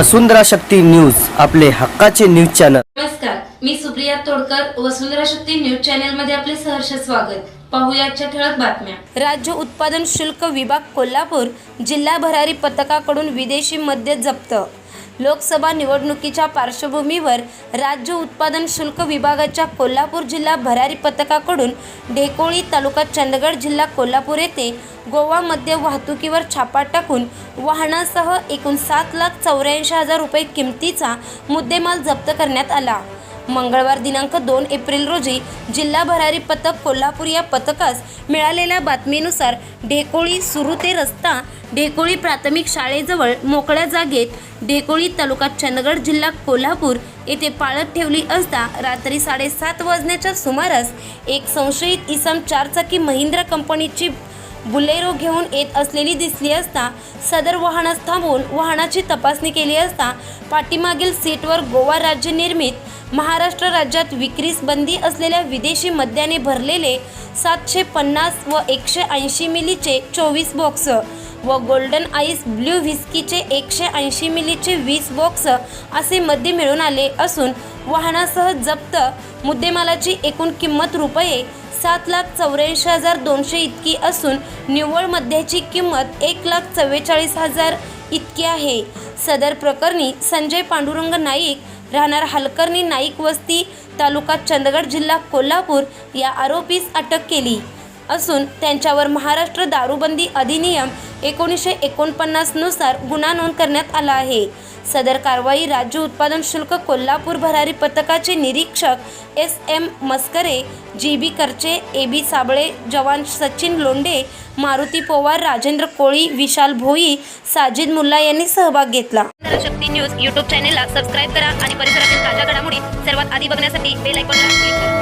वसुंधरा Shakti news आपले हक्काचे news channel. नमस्कार मी सुप्रिया तोडकर वसुंधरा शक्ती न्यूज चॅनलमध्ये आपले सहर्ष स्वागत. पाहूया आजच्या ठळक बातम्या. राज्य उत्पादन शुल्क विभाग कोल्हापूर जिल्हा भरारी पथकाकडून विदेशी मद्य जप्त. लोकसभा निवडणुकीच्या पार्श्वभूमीवर राज्य उत्पादन शुल्क विभागाच्या कोल्हापूर जिल्हा भरारी पथकाकडून ढेकोळी तालुका चंदगड जिल्हा कोल्हापूर येथे गोवा वाहतुकीवर छापा टाकून वाहनासह एकूण सात लाख चौऱ्याऐंशी हजार रुपये किमतीचा मुद्देमाल जप्त करण्यात आला. मंगळवार दिनांक दोन एप्रिल रोजी जिल्हा भरारी पथक कोल्हापूर या पथकास मिळालेल्या बातमीनुसार ढेकोळी सुरू ते रस्ता ढेकोळी प्राथमिक शाळेजवळ मोकळ्या जागेत ढेकोळी तालुका चंदगड जिल्हा कोल्हापूर येथे पाळत ठेवली असता रात्री साडेसात वाजण्याच्या सुमारास एक संशयित इसम चारचाकी महिंद्रा कंपनीची बुलेरो घेऊन येत असलेली दिसली असता सदर वाहनास थांबवून वाहनाची तपासणी केली असता पाठीमागील सीटवर गोवा राज्य निर्मित महाराष्ट्र राज्यात विक्रीस बंदी असलेल्या विदेशी मद्याने भरलेले सातशे पन्नास व एकशे ऐंशी मिलीचे चोवीस बॉक्स व गोल्डन आईस ब्ल्यू व्हिस्कीचे एकशे ऐंशी मिलीचे वीस बॉक्स असे मद्य मिळून आले असून वाहनासह जप्त. मुद्देमालाची एकूण किंमत रुपये सात लाख चौऱ्याऐंशी हजार दोनशे इतकी असून निव्वळ मध्याची किंमत एक लाख चव्वेचाळीस हजार इतकी आहे. सदर प्रकरणी संजय पांडुरंग नाईक राहणार हलकर्णी नाईक वस्ती तालुका चंदगड जिल्हा कोल्हापूर या आरोपीस अटक केली. असून त्यांच्यावर महाराष्ट्र दारूबंदी अधिनियम एकोणीसशे एकोणपन्नासनुसार गुन्हा नोंद करण्यात आला आहे. सदर कारवाई राज्य उत्पादन शुल्क कोल्हापूर भरारी पथकाचे निरीक्षक एस एम मस्करे जी बी करचे ए बी साबळे जवान सचिन लोंडे मारुती पोवार राजेंद्र कोळी विशाल भोई साजिद मुल्ला यांनी सहभाग घेतला. शक्ती न्यूज यूट्यूब चॅनेलला सबस्क्राईब करा आणि परिसरातील ताज्या घडामोडी सर्वात आधी बघण्यासाठी बेल आयकॉनला क्लिक करा.